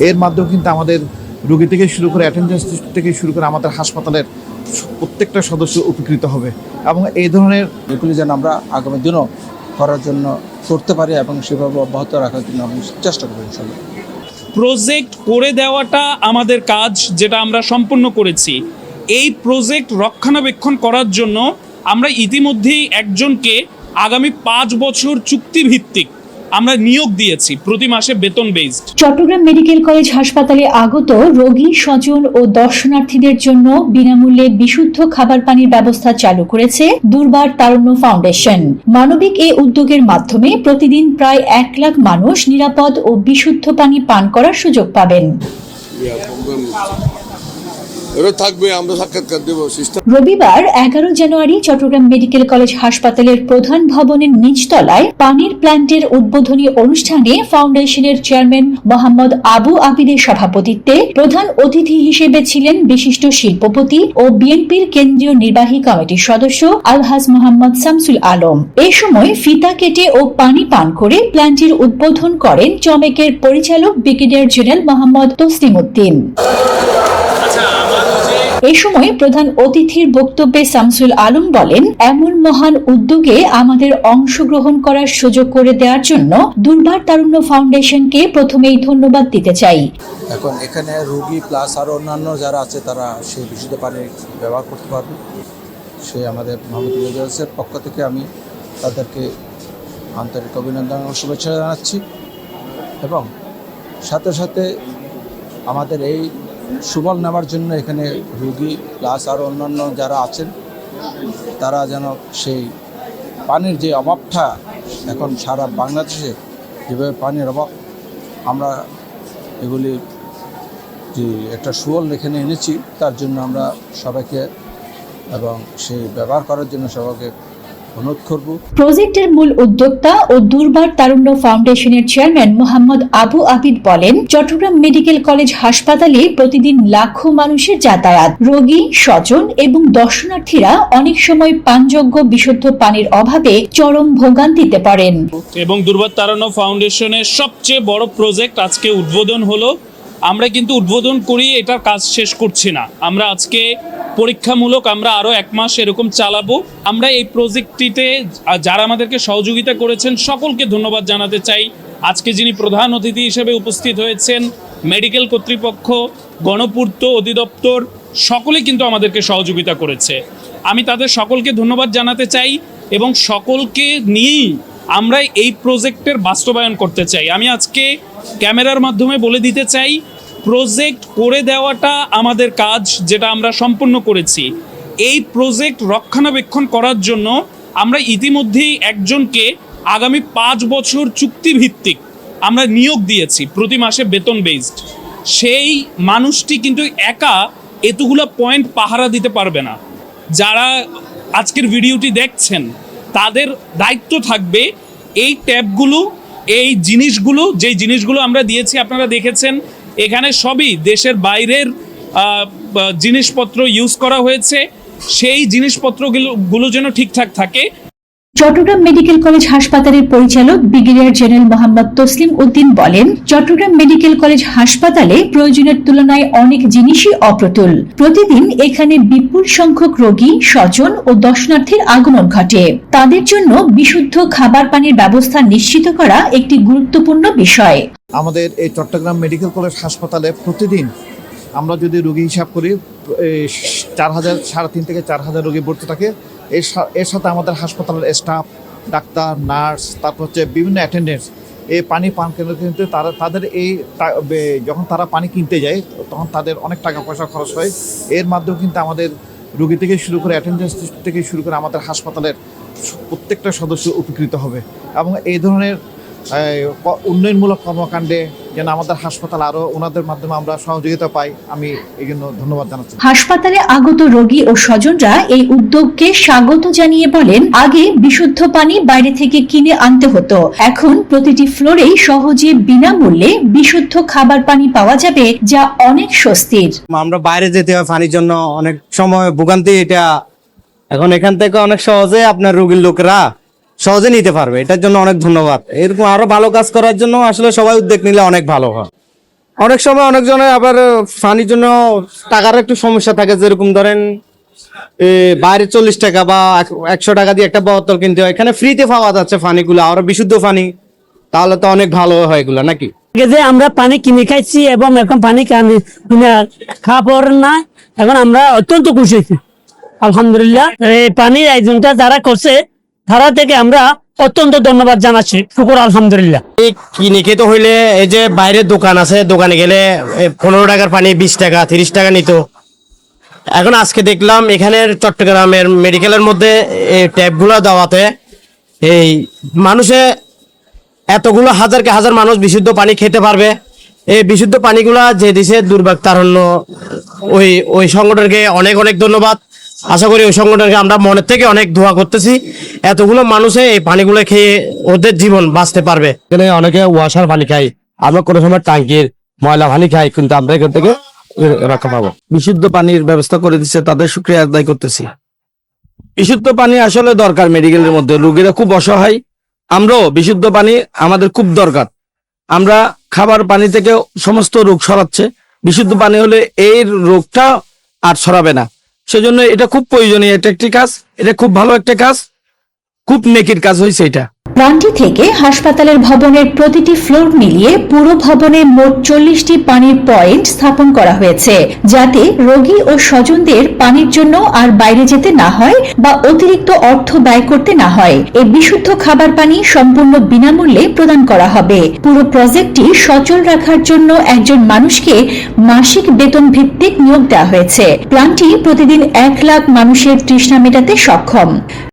এর মাধ্যমে কিন্তু আমাদের রোগী থেকে শুরু করে অ্যাটেন্ডেন্স থেকে শুরু করে আমাদের হাসপাতালের প্রত্যেকটা সদস্য উপকৃত হবে এবং এই ধরনের এগুলি যেন আমরা আগামী দিনও করার জন্য করতে পারি এবং সেভাবে অব্যাহত রাখার জন্য আমি চেষ্টা করব প্রজেক্ট করে দেওয়াটা আমাদের কাজ যেটা আমরা সম্পূর্ণ করেছি। এই প্রজেক্ট রক্ষণাবেক্ষণ করার জন্য আমরা ইতিমধ্যেই একজনকে আগামী পাঁচ বছর চুক্তিভিত্তিক আমরা নিয়োগ দিয়েছি প্রতি মাসে বেতন বেসড চট্টগ্রাম মেডিকেল কলেজ হাসপাতালে আগত রোগী স্বজন ও দর্শনার্থীদের জন্য বিনামূল্যে বিশুদ্ধ খাবার পানির ব্যবস্থা চালু করেছে দুর্বার তারুণ্য ফাউন্ডেশন। মানবিক এই উদ্যোগের মাধ্যমে প্রতিদিন প্রায় এক লাখ মানুষ নিরাপদ ও বিশুদ্ধ পানি পান করার সুযোগ পাবেন। রবিবার, এগারো জানুয়ারি, চট্টগ্রাম মেডিকেল কলেজ হাসপাতালের প্রধান ভবনের নিচতলায় পানির প্ল্যান্টের উদ্বোধনী অনুষ্ঠানে ফাউন্ডেশনের চেয়ারম্যান মোহাম্মদ আবু আবিদের সভাপতিত্বে প্রধান অতিথি হিসেবে ছিলেন বিশিষ্ট শিল্পপতি ও বিএনপির কেন্দ্রীয় নির্বাহী কমিটির সদস্য আলহাজ মোহাম্মদ শামসুল আলম। এ সময় ফিতা কেটে ও পানি পান করে প্ল্যান্টের উদ্বোধন করেন চমেকের পরিচালক ব্রিগেডিয়ার জেনারেল মোহাম্মদ তসলিম উদ্দিন এ সময় প্রধান অতিথির বক্তব্যে শামসুল আলম বলেন, এমন মহান উদ্যোগে আমাদের অংশগ্রহণ করার সুযোগ করে দেওয়ার জন্য দুর্বার তারুণ্য ফাউন্ডেশনকে প্রথমেই ধন্যবাদ দিতে চাই। এখন এখানে রুগী প্লাস আর অন্যান্য যারা আছে, তারা সেই বিশুদ্ধ পানি ব্যবহার করতে পারবে। সে আমাদের জলসের পক্ষ থেকে আমি তাদেরকে আন্তরিক অভিনন্দন ও শুভেচ্ছা জানাচ্ছি। এবং সাথে সাথে আমাদের এই সুবল নেওয়ার জন্য এখানে রুগী প্লাস আরও অন্যান্য যারা আছেন, তারা যেন সেই পানির যে অভাবটা এখন সারা বাংলাদেশে, যেভাবে পানির অভাব, আমরা এগুলি যে একটা সুবল এখানে এনেছি, তার জন্য আমরা সবাইকে এবং সেই ব্যবহার করার জন্য সবাইকে অনুরোধ করব। প্রজেক্টের মূল উদ্যোক্তা ও দুর্বার তারুণ্য ফাউন্ডেশনের চেয়ারম্যান মোহাম্মদ আবু আবিদ বলেন চট্টগ্রাম মেডিকেল কলেজ হাসপাতালে প্রতিদিন লাখো মানুষের যাতায়াত। রোগী স্বজন এবং দর্শনার্থীরা অনেক সময় পানযোগ্য বিশুদ্ধ পানির অভাবে চরম ভোগান্তিতে পড়েন। এবং দুর্বার তারানো ফাউন্ডেশনের সবচেয়ে বড় প্রজেক্ট আজকে উদ্বোধন হলো। আমরা কিন্তু উদ্বোধন করি, এটার কাজ শেষ করছি না। আমরা আজকে পরীক্ষামূলক আমরা আরও এক মাস এরকম চালাবো। আমরা এই প্রজেক্টটিতে যারা আমাদেরকে সহযোগিতা করেছেন, সকলকে ধন্যবাদ জানাতে চাই। আজকে যিনি প্রধান অতিথি হিসেবে উপস্থিত হয়েছেন, মেডিকেল কর্তৃপক্ষ, গণপূর্ত অধিদপ্তর, সকলে কিন্তু আমাদেরকে সহযোগিতা করেছে। আমি তাদের সকলকে ধন্যবাদ জানাতে চাই এবং সকলকে নিয়েই আমরা এই প্রজেক্টের বাস্তবায়ন করতে চাই। আমি আজকে ক্যামেরার মাধ্যমে বলে দিতে চাই, প্রজেক্ট করে দেওয়াটা আমাদের কাজ যেটা আমরা সম্পূর্ণ করেছি। এই প্রজেক্ট রক্ষণাবেক্ষণ করার জন্য আমরা ইতিমধ্যেই একজনকে আগামী পাঁচ বছর চুক্তিভিত্তিক আমরা নিয়োগ দিয়েছি, প্রতি মাসে বেতন বেসড সেই মানুষটি কিন্তু একা এতগুলো পয়েন্ট পাহারা দিতে পারবে না। যারা আজকের ভিডিওটি দেখছেন তাদের দায়িত্ব থাকবে এই ট্যাবগুলো, এই জিনিসগুলো যে জিনিসগুলো আমরা দিয়েছি, আপনারা দেখেছেন, এখানে সবই দেশের বাইরের জিনিসপত্র ইউজ করা হয়েছে। সেই জিনিসপত্রগুলো, গুলো যেন ঠিকঠাক থাকে। চট্টগ্রাম মেডিকেল কলেজ হাসপাতালের পরিচালক ব্রিগেডিয়ার জেনারেল মোহাম্মদ তসলিম উদ্দিন বলেন, চট্টগ্রাম মেডিকেল কলেজ হাসপাতালে প্রয়োজনের তুলনায় অনেক জিনিসই অপ্রতুল। প্রতিদিন এখানে বিপুল সংখ্যক রোগী, স্বজন ও দর্শনার্থীর আগমন ঘটে। তাদের জন্য বিশুদ্ধ খাবার পানির ব্যবস্থা নিশ্চিত করা একটি গুরুত্বপূর্ণ বিষয়। আমাদের এই চট্টগ্রাম মেডিকেল কলেজ হাসপাতালে প্রতিদিন আমরা যদি রোগী হিসাব করি চার হাজার, সাড়ে তিন থেকে চার হাজার রোগী ভর্তি থাকে। এর সাথে আমাদের হাসপাতালের স্টাফ ডাক্তার নার্স তারপর হচ্ছে বিভিন্ন অ্যাটেন্ডেন্টস এই পানি পান কেন্দ্র কিন্তু তারা, তাদের এই যখন তারা পানি কিনতে যায়, তখন তাদের অনেক টাকা পয়সা খরচ হয়। এর মাধ্যমে কিন্তু আমাদের রুগী থেকে শুরু করে অ্যাটেন্ডেন্স থেকে শুরু করে আমাদের হাসপাতালের প্রত্যেকটা সদস্য উপকৃত হবে। এবং এই ধরনের উন্নয়নমূলক কর্মকাণ্ডে যেন আমাদের হাসপাতাল আরও ওনাদের মাধ্যমে আমরা সহযোগিতা পাই আমি এই জন্য ধন্যবাদ জানাচ্ছি। হাসপাতালে আগত রোগী ও স্বজনরা এই উদ্যোগকে স্বাগত জানিয়ে বলেন আগে বিশুদ্ধ পানি বাইরে থেকে কিনে আনতে হতো। এখন প্রতিটি ফ্লোরেই সহজে বিনামূল্যে বিশুদ্ধ খাবার পানি পাওয়া যাবে যা অনেক স্বস্তির। আমরা বাইরে যেতে হয় পানির জন্য অনেক সময় ভোগান্তি এটা। এখন এখান থেকে অনেক সহজে আপনার রোগীর লোকেরা সহজে নিতে পারবে। এটার জন্য অনেক ধন্যবাদ। এরকম আরও ভালো কাজ করার জন্য আসলে সবাই উদ্যোগ নিলে অনেক ভালো হয়। অনেক সময় অনেকজনের আবার ফানির জন্য টাকার একটু সমস্যা থাকে যেরকম ধরেন এ, বাইরে চল্লিশ টাকা বা এক- একশো টাকা দিয়ে একটা বোতল কিনতে হয়। এখানে ফ্রিতে পাওয়া যাচ্ছে পানিগুলো আর বিশুদ্ধ পানি তাহলে তো অনেক ভালো হয় এগুলো নাকি? যে আমরা পানি কিনে খাইছি এবং এখন পানি খাওয়া না এখন আমরা অত্যন্ত খুশি আলহামদুলিল্লাহ এই পানির আয়োজনটা যারা করছে তারা থেকে আমরা অত্যন্ত ধন্যবাদ জানাচ্ছি। শুকুর, আলহামদুলিল্লাহ। এই খেতে হইলে এই যে বাইরে দোকান আছে, দোকানে গেলে পনেরো টাকার পানি, বিশ টাকা, তিরিশ টাকা নিত। এখন আজকে দেখলাম এখানে চট্টগ্রামের মেডিকেলের মধ্যে এই ট্যাপগুলো দেওয়াতে এই মানুষে এতগুলো হাজারকে হাজার মানুষ বিশুদ্ধ পানি খেতে পারবে। এই বিশুদ্ধ পানিগুলা যে দিছে দুর্ভাগ তারণ্য, ওই ওই সংগঠনকে অনেক অনেক ধন্যবাদ। আশা করি ওই সংগঠনকে আমরা মনের থেকে অনেক দোয়া করতেছি। এতগুলো মানুষে এই পানিগুলো খেয়ে ওদের জীবন বাঁচতে পারবে। এখানে অনেকে ওয়াসার পানি খাই আমরা কোনো সময় টাঙ্কির ময়লা পানি খাই কিন্তু আমরা এখান থেকে রক্ষা পাবো। বিশুদ্ধ পানির ব্যবস্থা করে দিচ্ছে তাদের শুক্রিয়া আদায় করতেছি। বিশুদ্ধ পানি আসলে দরকার মেডিকেলের মধ্যে রোগীরা খুব অসহায়। আমরাও বিশুদ্ধ পানি আমাদের খুব দরকার। আমরা খাবার পানি থেকে সমস্ত রোগ সরাচ্ছে। বিশুদ্ধ পানি হলে এই রোগটা আর সরাবে না। সেজন্য এটা খুব প্রয়োজনীয়। এটা একটি কাজ, এটা খুব ভালো একটা কাজ, খুব নেকির কাজ হয়েছে এটা। প্ল্যান্টটি থেকে হাসপাতালের ভবনের প্রতিটি ফ্লোর মিলিয়ে পুরো ভবনে মোট চল্লিশটি পানির পয়েন্ট স্থাপন করা হয়েছে, যাতে রোগী ও স্বজনদের পানির জন্য আর বাইরে যেতে না হয় বা অতিরিক্ত অর্থ ব্যয় করতে না হয়। এই বিশুদ্ধ খাবার পানি সম্পূর্ণ বিনামূল্যে প্রদান করা হবে। পুরো প্রজেক্টটি সচল রাখার জন্য একজন মানুষকে মাসিক বেতন ভিত্তিক নিয়োগ দেওয়া হয়েছে। প্ল্যান্টটি প্রতিদিন এক লাখ মানুষের তৃষ্ণা মেটাতে সক্ষম।